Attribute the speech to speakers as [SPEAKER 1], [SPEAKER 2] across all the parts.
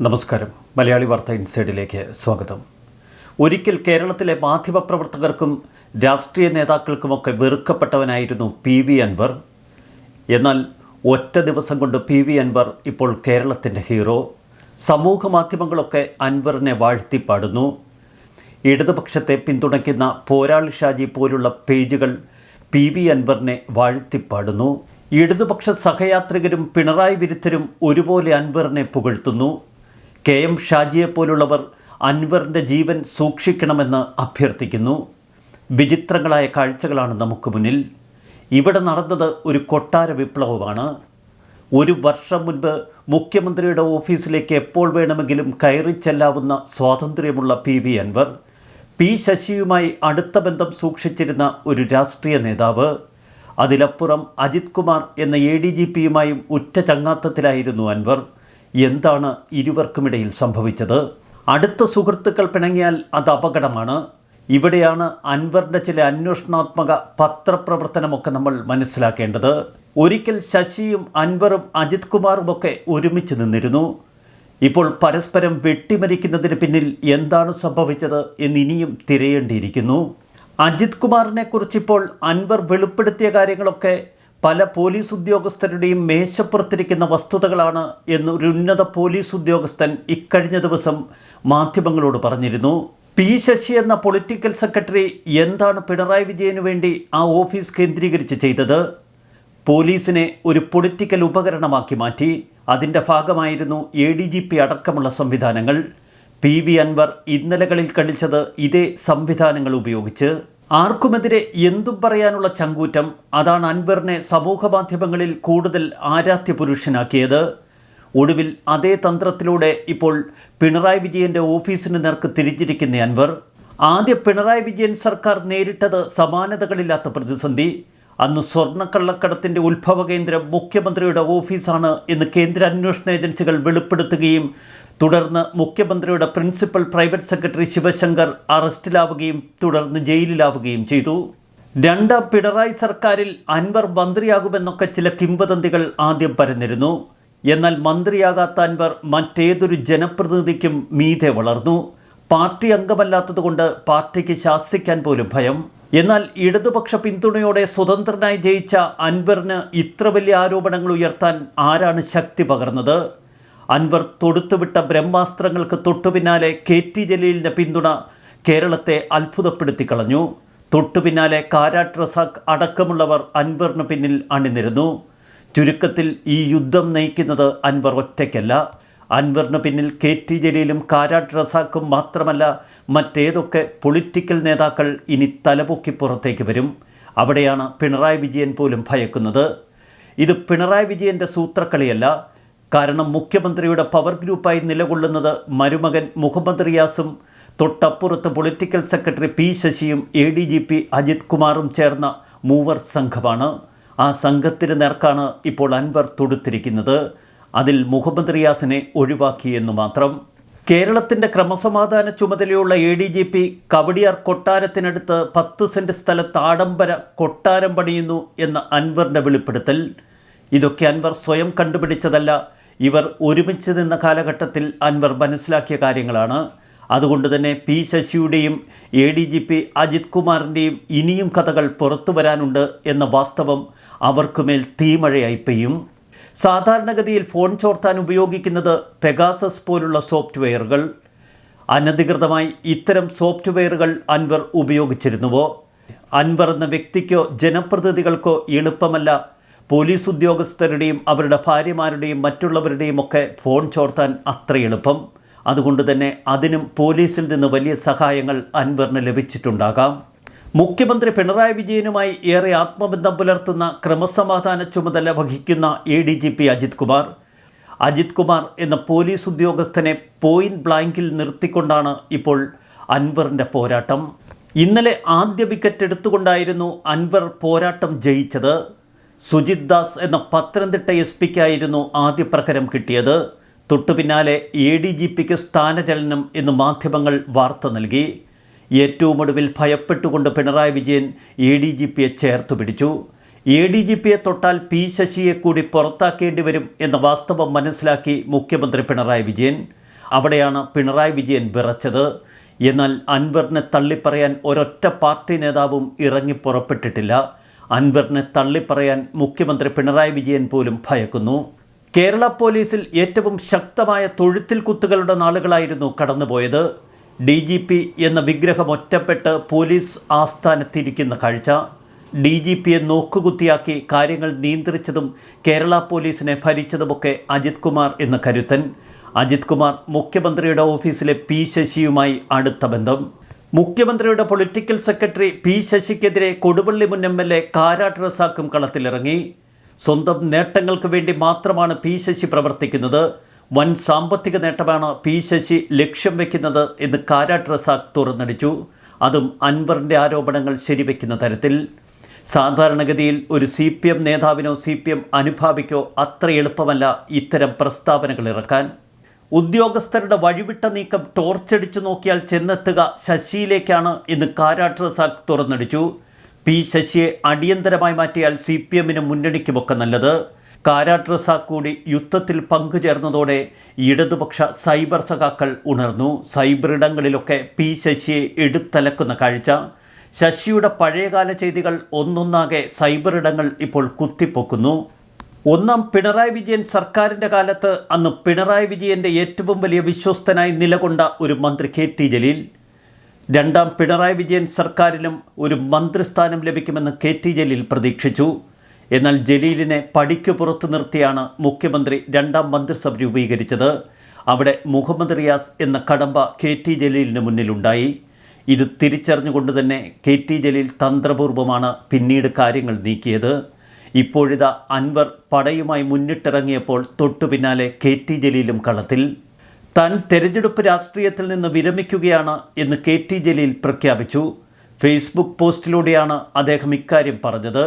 [SPEAKER 1] നമസ്കാരം. മലയാളി വാർത്ത ഇൻസൈഡിലേക്ക് സ്വാഗതം. ഒരിക്കൽ കേരളത്തിലെ മാധ്യമപ്രവർത്തകർക്കും രാഷ്ട്രീയ നേതാക്കൾക്കുമൊക്കെ വെറുക്കപ്പെട്ടവനായിരുന്നു പി വി അൻവർ. എന്നാൽ ഒറ്റ ദിവസം കൊണ്ട് പി വി അൻവർ ഇപ്പോൾ കേരളത്തിന്റെ ഹീറോ. സമൂഹ മാധ്യമങ്ങളൊക്കെ അൻവറിനെ വാഴ്ത്തിപ്പാടുന്നു ഇടതുപക്ഷത്തെ പിന്തുണയ്ക്കുന്ന പോരാളി ഷാജി പോലുള്ള പേജുകൾ പി വി അൻവറിനെ വാഴ്ത്തിപ്പാടുന്നു ഇടതുപക്ഷ സഹയാത്രികരും പിണറായി വിരുദ്ധരും ഒരുപോലെ അൻവറിനെ പുകഴ്ത്തുന്നു. കെ എം ഷാജിയെപ്പോലുള്ളവർ അൻവറിന്റെ ജീവൻ സൂക്ഷിക്കണമെന്ന് അഭ്യർത്ഥിക്കുന്നു. വിചിത്രങ്ങളായ കാഴ്ചകളാണ് നമുക്ക് മുന്നിൽ. ഇവിടെ നടന്നത് ഒരു കൊട്ടാര വിപ്ലവമാണ്. ഒരു വർഷം മുൻപ് മുഖ്യമന്ത്രിയുടെ ഓഫീസിലേക്ക് എപ്പോൾ വേണമെങ്കിലും കയറി ചെല്ലാവുന്ന സ്വാതന്ത്ര്യമുള്ള പി വി അൻവർ പി ശശിയുമായി അടുത്ത ബന്ധം സൂക്ഷിച്ചിരുന്ന ഒരു രാഷ്ട്രീയ നേതാവ് അതിലപ്പുറം അജിത് കുമാർ എന്ന എ ഡി ജി പിയുമായും ഉറ്റ ചങ്ങാത്തത്തിലായിരുന്നു അൻവർ. എന്താണ് ഇരുവർക്കുമിടയിൽ സംഭവിച്ചത്? അടുത്ത സുഹൃത്തുക്കൾ പിണങ്ങിയാൽ അത് അപകടമാണ്. ഇവിടെയാണ് അൻവറിന്റെ ചില അന്വേഷണാത്മക പത്രപ്രവർത്തനമൊക്കെ നമ്മൾ മനസ്സിലാക്കേണ്ടത്. ഒരിക്കൽ ശശിയും അൻവറും അജിത് കുമാറുമൊക്കെ ഒരുമിച്ച് നിന്നിരുന്നു. ഇപ്പോൾ പരസ്പരം വെട്ടിമരിക്കുന്നതിന് പിന്നിൽ എന്താണ് സംഭവിച്ചത് എന്ന് ഇനിയും തിരയേണ്ടിയിരിക്കുന്നു. അജിത് കുമാറിനെ കുറിച്ചിപ്പോൾ അൻവർ വെളിപ്പെടുത്തിയ കാര്യങ്ങളൊക്കെ പല പോലീസ് ഉദ്യോഗസ്ഥരുടെയും മേശപ്പുറത്തിരിക്കുന്ന വസ്തുതകളാണ് എന്ന് ഒരു ഉന്നത പോലീസ് ഉദ്യോഗസ്ഥൻ ഇക്കഴിഞ്ഞ ദിവസം മാധ്യമങ്ങളോട് പറഞ്ഞിരുന്നു. പി ശശി എന്ന പൊളിറ്റിക്കൽ സെക്രട്ടറി എന്താണ് പിണറായി വിജയന് വേണ്ടി ആ ഓഫീസ് കേന്ദ്രീകരിച്ച് ചെയ്തത്? പോലീസിനെ ഒരു പൊളിറ്റിക്കൽ ഉപകരണമാക്കി മാറ്റി. അതിന്റെ ഭാഗമായിരുന്നു എ ഡി ജി പി അടക്കമുള്ള സംവിധാനങ്ങൾ. പി വി അൻവർ ഇന്നലകളിൽ കളിച്ചത് ഇതേ സംവിധാനങ്ങൾ ഉപയോഗിച്ച്. ആർക്കുമെതിരെ എന്തും പറയാനുള്ള ചങ്കൂറ്റം അതാണ് അൻവറിനെ സമൂഹ മാധ്യമങ്ങളിൽ കൂടുതൽ ആരാധ്യ പുരുഷനാക്കിയത് ഒടുവിൽ അതേ തന്ത്രത്തിലൂടെ ഇപ്പോൾ പിണറായി വിജയന്റെ ഓഫീസിന് നേർക്ക് തിരിഞ്ഞിരിക്കുന്ന അൻവർ ആദ്യ പിണറായി വിജയൻ സർക്കാർ നേരിട്ടത് സമാനതകളില്ലാത്ത പ്രതിസന്ധി. അന്ന് സ്വർണക്കള്ളക്കടത്തിന്റെ ഉത്ഭവ കേന്ദ്രം മുഖ്യമന്ത്രിയുടെ ഓഫീസാണ് എന്ന് കേന്ദ്ര അന്വേഷണ ഏജൻസികൾ വെളിപ്പെടുത്തുകയും തുടർന്ന് മുഖ്യമന്ത്രിയുടെ പ്രിൻസിപ്പൽ പ്രൈവറ്റ് സെക്രട്ടറി ശിവശങ്കർ അറസ്റ്റിലാവുകയും തുടർന്ന് ജയിലിലാവുകയും ചെയ്തു. രണ്ടാം പിണറായി സർക്കാരിൽ അൻവർ മന്ത്രിയാകുമെന്നൊക്കെ ചില കിംവദന്തികൾ ആദ്യം പരന്നിരുന്നു. എന്നാൽ മന്ത്രിയാകാത്ത അൻവർ മറ്റേതൊരു ജനപ്രതിനിധിക്കും മീതെ വളർന്നു. പാർട്ടി അംഗമല്ലാത്തതുകൊണ്ട് പാർട്ടിക്ക് ശാസിക്കാൻ പോലും ഭയം. എന്നാൽ ഇടതുപക്ഷ പിന്തുണയോടെ സ്വതന്ത്രനായി ജയിച്ച അൻവറിന് ഇത്ര വലിയ ആരോപണങ്ങൾ ഉയർത്താൻ ആരാണ് ശക്തി പകർന്നത്? അൻവർ തൊടുത്തുവിട്ട ബ്രഹ്മാസ്ത്രങ്ങൾക്ക് തൊട്ടുപിന്നാലെ കെ ടി ജലീലിന്റെ പിന്തുണ കേരളത്തെ അത്ഭുതപ്പെടുത്തി കളഞ്ഞു തൊട്ടുപിന്നാലെ കാരാട്ട് റസാഖ് അടക്കമുള്ളവർ അൻവറിന് പിന്നിൽ അണിനിരുന്നു. ചുരുക്കത്തിൽ ഈ യുദ്ധം നയിക്കുന്നത് അൻവർ ഒറ്റയ്ക്കല്ല. അൻവറിന് പിന്നിൽ കെ ടി ജലീലും കാരാട്ട് റസാഖും മാത്രമല്ല മറ്റേതൊക്കെ പൊളിറ്റിക്കൽ നേതാക്കൾ ഇനി തലപൊക്കി പുറത്തേക്ക് വരും. അവിടെയാണ് പിണറായി വിജയൻ പോലും ഭയക്കുന്നത്. ഇത് പിണറായി വിജയന്റെ സൂത്രക്കളിയല്ല കാരണം മുഖ്യമന്ത്രിയുടെ പവർ ഗ്രൂപ്പായി നിലകൊള്ളുന്നത് മരുമകൻ മുഹമ്മദ് റിയാസും തൊട്ടപ്പുറത്ത് political secretary P ശശിയും A D G P Ajith കുമാറും ചേർന്ന മൂവർ സംഘമാണ്. ആ സംഘത്തിന് നേർക്കാണ് ഇപ്പോൾ അൻവർ തൊടുത്തിരിക്കുന്നത്. അതിൽ മുഹമ്മദ് റിയാസിനെ ഒഴിവാക്കിയെന്നു മാത്രം. കേരളത്തിന്റെ ക്രമസമാധാന ചുമതലയുള്ള A D G P Kowdiar കൊട്ടാരത്തിനടുത്ത് പത്ത് സെന്റ് സ്ഥലത്ത് ആഡംബര കൊട്ടാരം പണിയുന്നു എന്ന അൻവറിന്റെ വെളിപ്പെടുത്തൽ. ഇതൊക്കെ അൻവർ സ്വയം കണ്ടുപിടിച്ചതല്ല ഇവർ ഒരുമിച്ച് നിന്ന കാലഘട്ടത്തിൽ അൻവർ മനസ്സിലാക്കിയ കാര്യങ്ങളാണ്. അതുകൊണ്ട് തന്നെ P ശശിയുടെയും A D G P Ajith കുമാറിന്റെയും ഇനിയും കഥകൾ പുറത്തു വരാനുണ്ട് എന്ന വാസ്തവം അവർക്കുമേൽ തീമഴയായി പെയ്യും. സാധാരണഗതിയിൽ ഫോൺ ചോർത്താൻ ഉപയോഗിക്കുന്നത് പെഗാസസ് പോലുള്ള സോഫ്റ്റ്വെയറുകൾ. അനധികൃതമായി ഇത്തരം സോഫ്റ്റ്വെയറുകൾ അൻവർ ഉപയോഗിച്ചിരുന്നുവോ? അൻവർ എന്ന വ്യക്തിക്കോ ജനപ്രതിനിധികൾക്കോ എളുപ്പമല്ല പോലീസ് ഉദ്യോഗസ്ഥരുടെയും അവരുടെ ഭാര്യമാരുടെയും മറ്റുള്ളവരുടെയും ഒക്കെ ഫോൺ ചോർത്താൻ അത്ര എളുപ്പം. അതുകൊണ്ട് തന്നെ അതിനും പോലീസിൽ നിന്ന് വലിയ സഹായങ്ങൾ അൻവറിന് ലഭിച്ചിട്ടുണ്ടാകാം. മുഖ്യമന്ത്രി പിണറായി വിജയനുമായി ഏറെ ആത്മബന്ധം പുലർത്തുന്ന ക്രമസമാധാന ചുമതല വഹിക്കുന്ന A D G P Ajith Kumar. Ajith Kumar എന്ന പോലീസ് ഉദ്യോഗസ്ഥനെ പോയിന്റ് ബ്ലാങ്കിൽ നിർത്തിക്കൊണ്ടാണ് ഇപ്പോൾ അൻവറിന്റെ പോരാട്ടം. ഇന്നലെ ആദ്യ വിക്കറ്റ് എടുത്തുകൊണ്ടായിരുന്നു അൻവർ പോരാട്ടം ജയിച്ചത്. സുജിത് ദാസ് എന്ന പത്തനംതിട്ട എസ് പിക്കായിരുന്നു ആദ്യ പ്രഹരം കിട്ടിയത്. തൊട്ടു പിന്നാലെ എ ഡി ജി പിക്ക് സ്ഥാനചലനം എന്ന് മാധ്യമങ്ങൾ വാർത്ത നൽകി. ഏറ്റവും ഒടുവിൽ ഭയപ്പെട്ടുകൊണ്ട് Pinarayi Vijayan A D G പിയെ ചേർത്ത് പിടിച്ചു. എ ഡി ജി പിയെ തൊട്ടാൽ പി ശശിയെ കൂടി പുറത്താക്കേണ്ടി വരും എന്ന വാസ്തവം മനസ്സിലാക്കി മുഖ്യമന്ത്രി പിണറായി വിജയൻ. അവിടെയാണ് പിണറായി വിജയൻ വിറച്ചത്. എന്നാൽ അൻവറിനെ തള്ളിപ്പറയാൻ ഒരൊറ്റ പാർട്ടി നേതാവും ഇറങ്ങി പുറപ്പെട്ടിട്ടില്ല. അൻവറിനെ തള്ളിപ്പറയാൻ മുഖ്യമന്ത്രി പിണറായി വിജയൻ പോലും ഭയക്കുന്നു. കേരള പോലീസിൽ ഏറ്റവും ശക്തമായ തൊഴുത്തിൽ കുത്തുകളുടെ നാളുകളായിരുന്നു കടന്നുപോയത്. ഡി ജി പി എന്ന വിഗ്രഹം ഒറ്റപ്പെട്ട് പോലീസ് ആസ്ഥാനത്തിരിക്കുന്ന കാഴ്ച. ഡി ജി പിയെ നോക്കുകുത്തിയാക്കി കാര്യങ്ങൾ നിയന്ത്രിച്ചതും കേരള പോലീസിനെ ഭരിച്ചതുമൊക്കെ അജിത് കുമാർ എന്ന കരുത്തൻ. അജിത് കുമാർ മുഖ്യമന്ത്രിയുടെ ഓഫീസിലെ പി ശശിയുമായി അടുത്ത ബന്ധം. മുഖ്യമന്ത്രിയുടെ പൊളിറ്റിക്കൽ സെക്രട്ടറി പി ശശിക്കെതിരെ കൊടുവള്ളി മുൻ എം എൽ എ കാരാട്ട് റസാക്കും കളത്തിലിറങ്ങി. സ്വന്തം നേട്ടങ്ങൾക്ക് വേണ്ടി മാത്രമാണ് പി ശശി പ്രവർത്തിക്കുന്നത്. വൻ സാമ്പത്തിക നേട്ടമാണ് പി ശശി ലക്ഷ്യം വയ്ക്കുന്നത് എന്ന് കാരാട്ട് റസാഖ് തുറന്നടിച്ചു. അതും അൻവറിന്റെ ആരോപണങ്ങൾ ശരിവെക്കുന്ന തരത്തിൽ. സാധാരണഗതിയിൽ ഒരു സി പി എം നേതാവിനോ സി പി എം അനുഭാവിക്കോ അത്ര എളുപ്പമല്ല ഇത്തരം പ്രസ്താവനകൾ ഇറക്കാൻ. ഉദ്യോഗസ്ഥരുടെ വഴിവിട്ട നീക്കം ടോർച്ചടിച്ചു നോക്കിയാൽ ചെന്നെത്തുക ശശിയിലേക്കാണ് എന്ന് കാരാട്ട് റസാഖ് തുറന്നടിച്ചു. പി ശശിയെ അടിയന്തരമായി മാറ്റിയാൽ സി പി എമ്മിന് മുന്നണിക്കുമൊക്കെ നല്ലത്. കാരാട്ട് റസാഖ് കൂടി യുദ്ധത്തിൽ പങ്കുചേർന്നതോടെ ഇടതുപക്ഷ സൈബർ സഖാക്കൾ ഉണർന്നു. സൈബർ ഇടങ്ങളിലൊക്കെ പി ശശിയെ എടുത്തലക്കുന്ന കാഴ്ച. ശശിയുടെ പഴയകാല ചെയ്തികൾ ഒന്നൊന്നാകെ സൈബർ ഇടങ്ങൾ ഇപ്പോൾ കുത്തിപ്പൊക്കുന്നു. ഒന്നാം പിണറായി വിജയൻ സർക്കാരിന്റെ കാലത്ത് അന്ന് പിണറായി വിജയന്റെ ഏറ്റവും വലിയ വിശ്വസ്തനായി നിലകൊണ്ട ഒരു മന്ത്രി കെ ടി ജലീൽ. രണ്ടാം പിണറായി വിജയൻ സർക്കാരിലും ഒരു മന്ത്രിസ്ഥാനം ലഭിക്കുമെന്ന് കെ ടി ജലീൽ പ്രതീക്ഷിച്ചു. എന്നാൽ ജലീലിനെ പടിക്കു പുറത്തു നിർത്തിയാണ് മുഖ്യമന്ത്രി രണ്ടാം മന്ത്രിസഭ രൂപീകരിച്ചത്. അവിടെ മുഹമ്മദ് റിയാസ് എന്ന കടമ്പ കെ ടി ജലീലിന് മുന്നിലുണ്ടായി. ഇത് തിരിച്ചറിഞ്ഞുകൊണ്ട് തന്നെ കെ ടി ജലീൽ തന്ത്രപൂർവമാണ് പിന്നീട് കാര്യങ്ങൾ നീക്കിയത്. ഇപ്പോഴിതാ അൻവർ പടയുമായി മുന്നിട്ടിറങ്ങിയപ്പോൾ തൊട്ടു പിന്നാലെ കെ ടി ജലീലും കളത്തിൽ താൻ തെരഞ്ഞെടുപ്പ് രാഷ്ട്രീയത്തിൽ നിന്ന് വിരമിക്കുകയാണ് എന്ന് കെ ടി ജലീൽ പ്രഖ്യാപിച്ചു. ഫേസ്ബുക്ക് പോസ്റ്റിലൂടെയാണ് അദ്ദേഹം ഇക്കാര്യം പറഞ്ഞത്.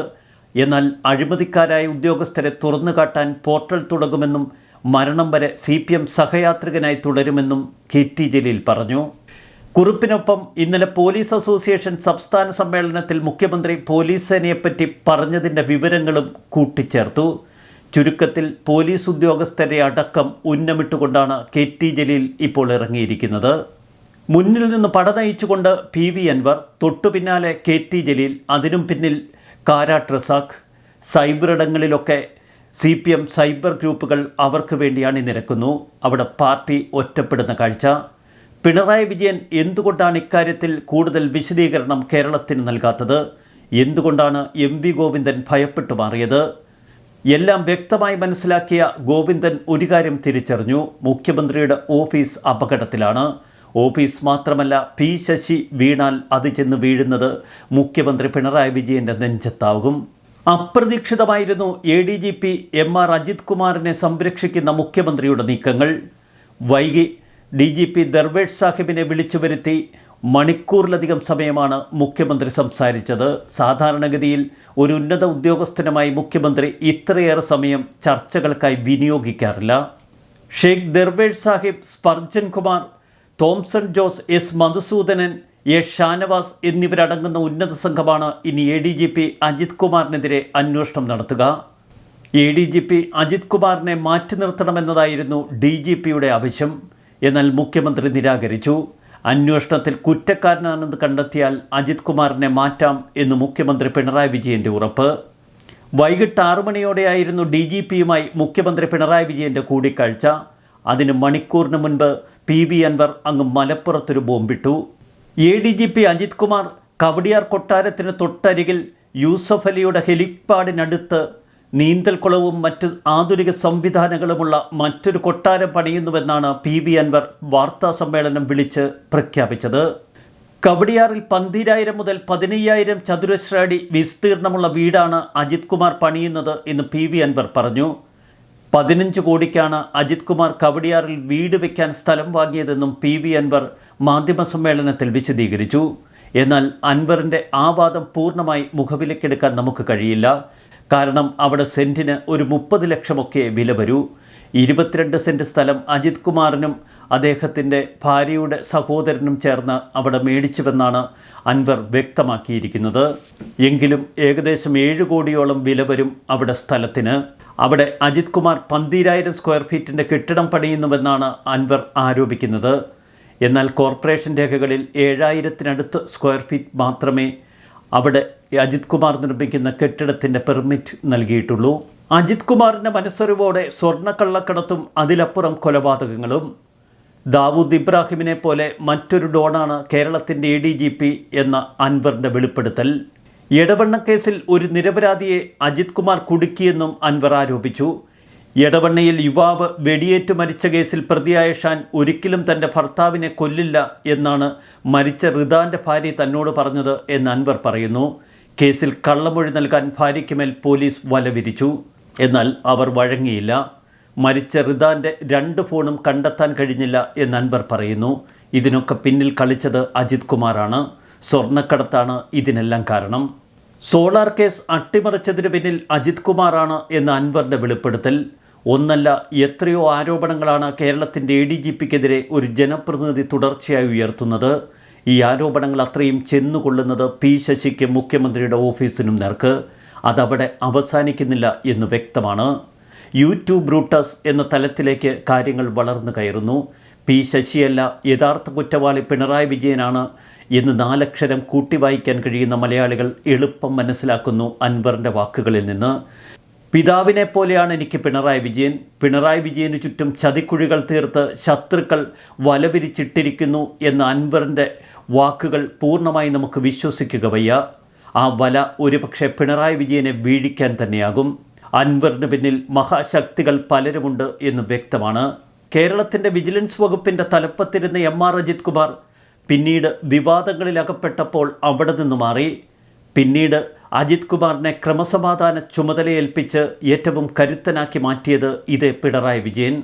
[SPEAKER 1] എന്നാൽ അഴിമതിക്കാരായ ഉദ്യോഗസ്ഥരെ തുറന്നു കാട്ടാൻ പോർട്ടൽ തുടങ്ങുമെന്നും മരണം വരെ സി പി എം സഹയാത്രികനായി തുടരുമെന്നും കെ ടി ജലീൽ പറഞ്ഞു. കുറിപ്പിനൊപ്പം ഇന്നലെ പോലീസ് അസോസിയേഷൻ സംസ്ഥാന സമ്മേളനത്തിൽ മുഖ്യമന്ത്രി പോലീസ് സേനയെപ്പറ്റി പറഞ്ഞതിന്റെ വിവരങ്ങളും കൂട്ടിച്ചേർത്തു. ചുരുക്കത്തിൽ പോലീസ് ഉദ്യോഗസ്ഥരെ അടക്കം ഉന്നമിട്ടുകൊണ്ടാണ് കെ ടി ജലീൽ ഇപ്പോൾ ഇറങ്ങിയിരിക്കുന്നത്. മുന്നിൽ നിന്ന് പട നയിച്ചുകൊണ്ട് പി വി അൻവർ തൊട്ടു പിന്നാലെ കെ ടി ജലീൽ അതിനും പിന്നിൽ കാരാട്ട് സൈബർ ഇടങ്ങളിലൊക്കെ സി പി എം സൈബർ ഗ്രൂപ്പുകൾ അവർക്ക് വേണ്ടി അണിനിരക്കുന്നു അവിടെ പാർട്ടി ഒറ്റപ്പെടുന്ന കാഴ്ച. പിണറായി വിജയൻ എന്തുകൊണ്ടാണ് ഇക്കാര്യത്തിൽ കൂടുതൽ വിശദീകരണം കേരളത്തിന് നൽകാത്തത്? എന്തുകൊണ്ടാണ് എം വി ഗോവിന്ദൻ ഭയപ്പെട്ടു മാറിയത്? എല്ലാം വ്യക്തമായി മനസ്സിലാക്കിയ ഗോവിന്ദൻ ഒരു കാര്യം തിരിച്ചറിഞ്ഞു. മുഖ്യമന്ത്രിയുടെ ഓഫീസ് അപകടത്തിലാണ്. ഓഫീസ് മാത്രമല്ല പി ശശി വീണാൽ അത് ചെന്ന് വീഴുന്നത് മുഖ്യമന്ത്രി പിണറായി വിജയന്റെ നെഞ്ചത്താകും. അപ്രതീക്ഷിതമായിരുന്നു A D G P M R Ajith കുമാറിനെ സംരക്ഷിക്കുന്ന മുഖ്യമന്ത്രിയുടെ നീക്കങ്ങൾ. വൈകി ഡി ജി പി ദർവേഷ് സാഹിബിനെ വിളിച്ചു വരുത്തി മണിക്കൂറിലധികം സമയമാണ് മുഖ്യമന്ത്രി സംസാരിച്ചത്. സാധാരണഗതിയിൽ ഒരു ഉന്നത ഉദ്യോഗസ്ഥനുമായി മുഖ്യമന്ത്രി ഇത്രയേറെ സമയം ചർച്ചകൾക്കായി വിനിയോഗിക്കാറില്ല. Sheikh Darvesh Sahib Spurgeon Kumar Thomson Jose S Madhusoodanan A Shanavas എന്നിവരടങ്ങുന്ന ഉന്നത സംഘമാണ് ഇനി A D G P Ajith കുമാറിനെതിരെ അന്വേഷണം നടത്തുക. A D G P Ajith കുമാറിനെ മാറ്റി നിർത്തണമെന്നതായിരുന്നു ഡി ജി പിയുടെ ആവശ്യം. എന്നാൽ മുഖ്യമന്ത്രി നിരാകരിച്ചു. അന്വേഷണത്തിൽ കുറ്റക്കാരനാണെന്ന് കണ്ടെത്തിയാൽ അജിത് കുമാറിനെ മാറ്റാം എന്ന് മുഖ്യമന്ത്രി പിണറായി വിജയന്റെ ഉറപ്പ്. വൈകിട്ട് ആറു മണിയോടെയായിരുന്നു ഡി ജി പിയുമായി മുഖ്യമന്ത്രി പിണറായി വിജയന്റെ കൂടിക്കാഴ്ച. അതിന് മണിക്കൂറിന് മുൻപ് പി വി അൻവർ അങ്ങ് മലപ്പുറത്തൊരു ബോംബിട്ടു. A D G P Ajith Kumar Kowdiar കൊട്ടാരത്തിന് തൊട്ടരികിൽ യൂസഫ് അലിയുടെ ഹെലിപ്പാഡിനടുത്ത് നീന്തൽക്കുളവും മറ്റ് ആധുനിക സംവിധാനങ്ങളുമുള്ള മറ്റൊരു കൊട്ടാരം പണിയുന്നുവെന്നാണ് പി വി അൻവർ വാർത്താ സമ്മേളനം വിളിച്ച് പ്രഖ്യാപിച്ചത്. കവടിയാറിൽ പന്തിരായിരം മുതൽ പതിനയ്യായിരം ചതുരശ്ര അടി വിസ്തീർണമുള്ള വീടാണ് അജിത് കുമാർ പണിയുന്നത് എന്ന് പി വി അൻവർ പറഞ്ഞു. പതിനഞ്ച് കോടിക്കാണ് അജിത് കുമാർ കവടിയാറിൽ വീട് വയ്ക്കാൻ സ്ഥലം വാങ്ങിയതെന്നും പി വി അൻവർ മാധ്യമസമ്മേളനത്തിൽ വിശദീകരിച്ചു. എന്നാൽ അൻവറിന്റെ ആ വാദം പൂർണമായി മുഖവിലക്കെടുക്കാൻ നമുക്ക് കഴിയില്ല. കാരണം അവിടെ സെന്റിന് ഒരു മുപ്പത് ലക്ഷമൊക്കെ വില വരൂ. ഇരുപത്തിരണ്ട് സെന്റ് സ്ഥലം അജിത് കുമാറിനും അദ്ദേഹത്തിന്റെ ഭാര്യയുടെ സഹോദരനും ചേർന്ന് അവിടെ മേടിച്ചുവെന്നാണ് അൻവർ വ്യക്തമാക്കിയിരിക്കുന്നത്. എങ്കിലും ഏകദേശം ഏഴ് കോടിയോളം വില വരും അവിടെ സ്ഥലത്തിന്. അവിടെ അജിത് കുമാർ പന്തീരായിരം സ്ക്വയർ ഫീറ്റിന്റെ കെട്ടിടം പണിയുന്നുവെന്നാണ് അൻവർ ആരോപിക്കുന്നത്. എന്നാൽ കോർപ്പറേഷൻ രേഖകളിൽ ഏഴായിരത്തിനടുത്ത് സ്ക്വയർ ഫീറ്റ് മാത്രമേ അവിടെ അജിത് കുമാർ നിർമ്മിക്കുന്ന കെട്ടിടത്തിന്റെ പെർമിറ്റ് നൽകിയിട്ടുള്ളൂ. അജിത് കുമാറിന്റെ മനസ്സറിവോടെ സ്വർണക്കള്ളക്കടത്തും അതിലപ്പുറം കൊലപാതകങ്ങളും. ദാവൂദ് ഇബ്രാഹിമിനെ പോലെ മറ്റൊരു ഡോണാണ് കേരളത്തിന്റെ എ ഡി ജി പി എന്ന അൻവറിന്റെ വെളിപ്പെടുത്തൽ. എടവണ്ണ കേസിൽ ഒരു നിരപരാധിയെ അജിത് കുമാർ കുടുക്കിയെന്നും അൻവർ ആരോപിച്ചു. ഇടവണ്ണയിൽ യുവാവ് വെടിയേറ്റ് മരിച്ച കേസിൽ പ്രതിയായ ഷാൻ ഒരിക്കലും തന്റെ ഭർത്താവിനെ കൊല്ലില്ല എന്നാണ് മരിച്ച റിദാന്റെ ഭാര്യ തന്നോട് പറഞ്ഞത് എന്ന് അൻവർ പറയുന്നു. കേസിൽ കള്ളമൊഴി നൽകാൻ ഭാര്യയ്ക്കുമേൽ പോലീസ് വലവിരിച്ചു. എന്നാൽ അവർ വഴങ്ങിയില്ല. മരിച്ച റിദാന്റെ രണ്ട് ഫോണും കണ്ടെത്താൻ കഴിഞ്ഞില്ല എന്ന് അൻവർ പറയുന്നു. ഇതിനൊക്കെ പിന്നിൽ കളിച്ചത് അജിത് കുമാറാണ്. സ്വർണക്കടത്താണ് ഇതിനെല്ലാം കാരണം. സോളാർ കേസ് അട്ടിമറിച്ചതിനു പിന്നിൽ അജിത് കുമാറാണ് എന്ന അൻവറിന്റെ വെളിപ്പെടുത്തൽ. ഒന്നല്ല എത്രയോ ആരോപണങ്ങളാണ് കേരളത്തിന്റെ എ ഡി ജി പിക്കെതിരെ ഒരു ജനപ്രതിനിധി തുടർച്ചയായി ഉയർത്തുന്നത്. ഈ ആരോപണങ്ങൾ അത്രയും ചെന്നുകൊള്ളുന്നത് പി ശശിക്ക് മുഖ്യമന്ത്രിയുടെ ഓഫീസിനും നേർക്ക്. അതവിടെ അവസാനിക്കുന്നില്ല എന്ന് വ്യക്തമാണ്. യൂട്യൂബ് ബ്രൂട്ടസ് എന്ന തലത്തിലേക്ക് കാര്യങ്ങൾ വളർന്നു കയറുന്നു. പി ശശിയല്ല യഥാർത്ഥ കുറ്റവാളി പിണറായി വിജയനാണ് എന്ന് നാലക്ഷരം കൂട്ടി വായിക്കാൻ കഴിയുന്ന മലയാളികൾ എളുപ്പം മനസ്സിലാക്കുന്നു അൻവറിന്റെ വാക്കുകളിൽ നിന്ന്. പിതാവിനെ പോലെയാണ് എനിക്ക് പിണറായി വിജയൻ. പിണറായി വിജയന് ചുറ്റും ചതിക്കുഴികൾ തീർത്ത് ശത്രുക്കൾ വലവിരിച്ചിട്ടിരിക്കുന്നു എന്ന അൻവറിന്റെ വാക്കുകൾ പൂർണമായി നമുക്ക് വിശ്വസിക്കുക വയ്യ. ആ വല ഒരുപക്ഷെ പിണറായി വിജയനെ വീഴിക്കാൻ തന്നെയാകും. അൻവറിന് പിന്നിൽ മഹാശക്തികൾ പലരുമുണ്ട് എന്ന് വ്യക്തമാണ്. കേരളത്തിന്റെ വിജിലൻസ് വകുപ്പിന്റെ തലപ്പത്തിരുന്ന എം ആർ അജിത് കുമാർ പിന്നീട് വിവാദങ്ങളിൽ അകപ്പെട്ടപ്പോൾ അവിടെ നിന്ന് മാറി. പിന്നീട് അജിത് കുമാറിനെ ക്രമസമാധാന ചുമതലയേൽപ്പിച്ച് ഏറ്റവും കരുത്തനാക്കി മാറ്റിയത് ഇതേ പിണറായി വിജയൻ.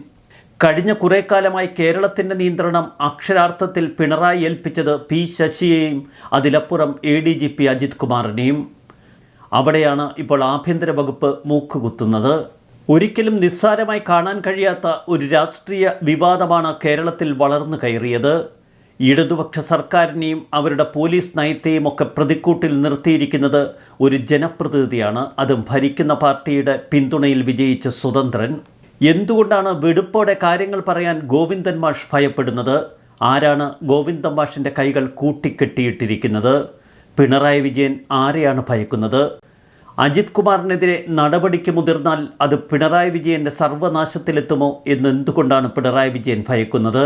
[SPEAKER 1] കഴിഞ്ഞ കുറേ കാലമായി കേരളത്തിന്റെ നിയന്ത്രണം അക്ഷരാർത്ഥത്തിൽ പിണറായി ഏൽപ്പിച്ചത് പി ശശിയെയും അതിലപ്പുറം A D G P Ajith കുമാറിനെയും. അവിടെയാണ് ഇപ്പോൾ ആഭ്യന്തര വകുപ്പ് മൂക്കുകുത്തുന്നത്. ഒരിക്കലും നിസ്സാരമായി കാണാൻ കഴിയാത്ത ഒരു രാഷ്ട്രീയ വിവാദമാണ് കേരളത്തിൽ വളർന്നു കയറിയത്. ഇടതുപക്ഷ സർക്കാരിനെയും അവരുടെ പോലീസ് നയത്തെയും ഒക്കെ പ്രതിക്കൂട്ടിൽ നിർത്തിയിരിക്കുന്നത് ഒരു ജനപ്രതിനിധിയാണ്. അതും ഭരിക്കുന്ന പാർട്ടിയുടെ പിന്തുണയിൽ വിജയിച്ച സ്വതന്ത്രൻ എന്തുകൊണ്ടാണ് വെടുപ്പോടെ കാര്യങ്ങൾ പറയാൻ ഗോവിന്ദൻ മാഷ് ഭയപ്പെടുന്നത്? ആരാണ് ഗോവിന്ദൻ മാഷിന്റെ കൈകൾ കൂട്ടിക്കെട്ടിയിട്ടിരിക്കുന്നത്? പിണറായി വിജയൻ ആരെയാണ് ഭയക്കുന്നത്? അജിത് കുമാറിനെതിരെ നടപടിക്ക് മുതിർന്നാൽ അത് പിണറായി വിജയന്റെ സർവനാശത്തിലെത്തുമോ എന്ന് എന്തുകൊണ്ടാണ് പിണറായി വിജയൻ ഭയക്കുന്നത്?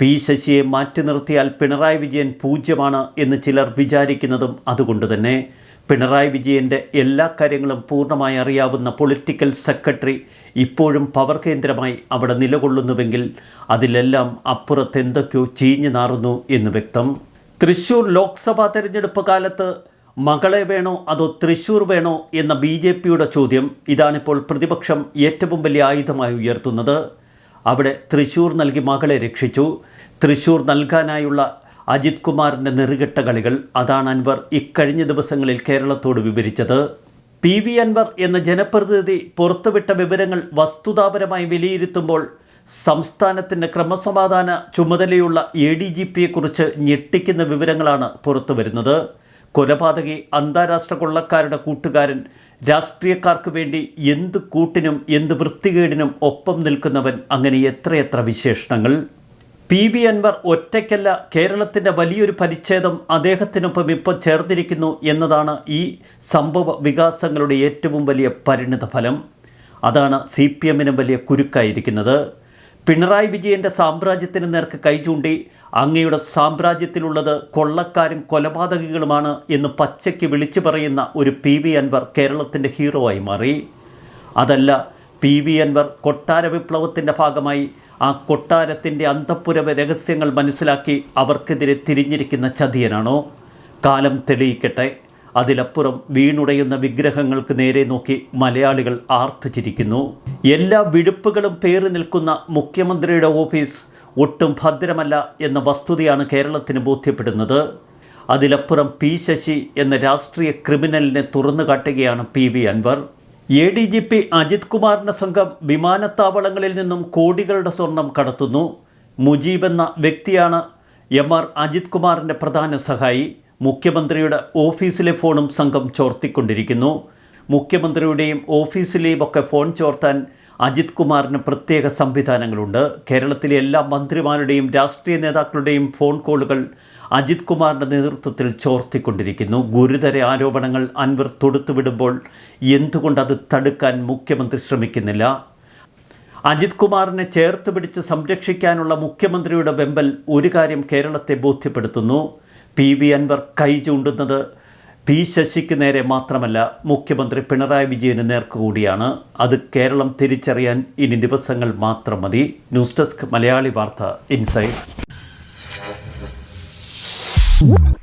[SPEAKER 1] പി ശശിയെ മാറ്റി നിർത്തിയാൽ പിണറായി വിജയൻ പൂജ്യമാണ് എന്ന് ചിലർ വിചാരിക്കുന്നതും അതുകൊണ്ട് തന്നെ. പിണറായി വിജയന്റെ എല്ലാ കാര്യങ്ങളും പൂർണമായി അറിയാവുന്ന പൊളിറ്റിക്കൽ സെക്രട്ടറി ഇപ്പോഴും പവർ കേന്ദ്രമായി അവിടെ നിലകൊള്ളുന്നുവെങ്കിൽ അതിലെല്ലാം അപ്പുറത്ത് എന്തൊക്കെയോ ചീഞ്ഞു നാറുന്നു എന്ന് വ്യക്തം. തൃശ്ശൂർ ലോക്സഭാ തെരഞ്ഞെടുപ്പ് കാലത്ത് മകളെ വേണോ അതോ തൃശ്ശൂർ വേണോ എന്ന ബി ജെ പിയുടെ ചോദ്യം ഇതാണിപ്പോൾ പ്രതിപക്ഷം ഏറ്റവും വലിയ ആയുധമായി ഉയർത്തുന്നത്. അവിടെ തൃശ്ശൂർ നൽകി മകളെ രക്ഷിച്ചു. തൃശ്ശൂർ നൽകാനായുള്ള അജിത് കുമാറിന്റെ നെറുകെട്ട കളികൾ അതാണ് അൻവർ ഇക്കഴിഞ്ഞ ദിവസങ്ങളിൽ കേരളത്തോട് വിവരിച്ചത്. പി വി അൻവർ എന്ന ജനപ്രതിനിധി പുറത്തുവിട്ട വിവരങ്ങൾ വസ്തുതാപരമായി വിലയിരുത്തുമ്പോൾ സംസ്ഥാനത്തിന്റെ ക്രമസമാധാന ചുമതലയുള്ള എ ഡി ജി പിയെക്കുറിച്ച് ഞെട്ടിക്കുന്ന വിവരങ്ങളാണ് പുറത്തു വരുന്നത് കൊലപാതകി അന്താരാഷ്ട്ര കൊള്ളക്കാരുടെ കൂട്ടുകാരൻ രാഷ്ട്രീയക്കാർക്ക് വേണ്ടി എന്ത് കൂട്ടിനും എന്ത് വൃത്തികേടിനും ഒപ്പം നിൽക്കുന്നവൻ അങ്ങനെ എത്രയെത്ര വിശേഷണങ്ങൾ? പി വി അൻവർ ഒറ്റയ്ക്കല്ല കേരളത്തിന്റെ വലിയൊരു പരിച്ഛേദം അദ്ദേഹത്തിനൊപ്പം ഇപ്പോൾ ചേർന്നിരിക്കുന്നു എന്നതാണ് ഈ സംഭവ വികാസങ്ങളുടെ ഏറ്റവും വലിയ പരിണിത ഫലം. അതാണ് സി പി എമ്മിനും വലിയ കുരുക്കായിരിക്കുന്നത്. പിണറായി വിജയന്റെ സാമ്രാജ്യത്തിന് നേർക്ക് കൈചൂണ്ടി അങ്ങയുടെ സാമ്രാജ്യത്തിലുള്ളത് കൊള്ളക്കാരും കൊലപാതകികളുമാണ് എന്ന് പച്ചയ്ക്ക് വിളിച്ചു പറയുന്ന ഒരു പി വി അൻവർ കേരളത്തിന്റെ ഹീറോ ആയി മാറി. അതല്ല പി വി അൻവർ കൊട്ടാര വിപ്ലവത്തിന്റെ ഭാഗമായി ആ കൊട്ടാരത്തിന്റെ അന്തപ്പുരവ രഹസ്യങ്ങൾ മനസ്സിലാക്കി അവർക്കെതിരെ തിരിഞ്ഞിരിക്കുന്ന ചതിയനാണോ? കാലം തെളിയിക്കട്ടെ. അതിലപ്പുറം വീണുടയുന്ന വിഗ്രഹങ്ങൾക്ക് നേരെ നോക്കി മലയാളികൾ ആർത്തിച്ചിരിക്കുന്നു. എല്ലാ വിഴുപ്പുകളും പേറി നിൽക്കുന്ന മുഖ്യമന്ത്രിയുടെ ഓഫീസ് ഒട്ടും ഭദ്രമല്ല എന്ന വസ്തുതയാണ് കേരളത്തിന് ബോധ്യപ്പെടുന്നത്. അതിലപ്പുറം പി ശശി എന്ന രാഷ്ട്രീയ ക്രിമിനലിനെ തുറന്നു കാട്ടുകയാണ് P V Anvar. A D G P Ajith കുമാറിന്റെ സംഘം വിമാനത്താവളങ്ങളിൽ നിന്നും കോടികളുടെ സ്വർണം കടത്തുന്നു. മുജീബ് എന്ന വ്യക്തിയാണ് എം ആർ അജിത് കുമാറിന്റെ പ്രധാന സഹായി. മുഖ്യമന്ത്രിയുടെ ഓഫീസിലെ ഫോണും സംഘം ചോർത്തിക്കൊണ്ടിരിക്കുന്നു. മുഖ്യമന്ത്രിയുടെയും ഓഫീസിലെയും ഒക്കെ ഫോൺ ചോർത്താൻ അജിത് കുമാറിന് പ്രത്യേക സംവിധാനങ്ങളുണ്ട്. കേരളത്തിലെ എല്ലാ മന്ത്രിമാരുടെയും രാഷ്ട്രീയ നേതാക്കളുടെയും ഫോൺ കോളുകൾ അജിത് കുമാറിന്റെ നേതൃത്വത്തിൽ ചോർത്തിക്കൊണ്ടിരിക്കുന്നു. ഗുരുതര ആരോപണങ്ങൾ അൻവർ തൊടുത്തുവിടുമ്പോൾ എന്തുകൊണ്ട് അത് തടുക്കാൻ മുഖ്യമന്ത്രി ശ്രമിക്കുന്നില്ല? അജിത് കുമാറിനെ ചേർത്ത് പിടിച്ച് സംരക്ഷിക്കാനുള്ള മുഖ്യമന്ത്രിയുടെ വെമ്പൽ ഒരു കാര്യം കേരളത്തെ ബോധ്യപ്പെടുത്തുന്നു. പി വി അൻവർ കൈ ചൂണ്ടുന്നത് പി ശശിക്ക് നേരെ മാത്രമല്ല മുഖ്യമന്ത്രി പിണറായി വിജയന് നേർക്കുകൂടിയാണ് അത് കേരളം തിരിച്ചറിയാൻ ഇനി ദിവസങ്ങൾ മാത്രം മതി. ന്യൂസ് ഡെസ്ക് മലയാളി വാർത്ത ഇൻസൈഡ്. Woo!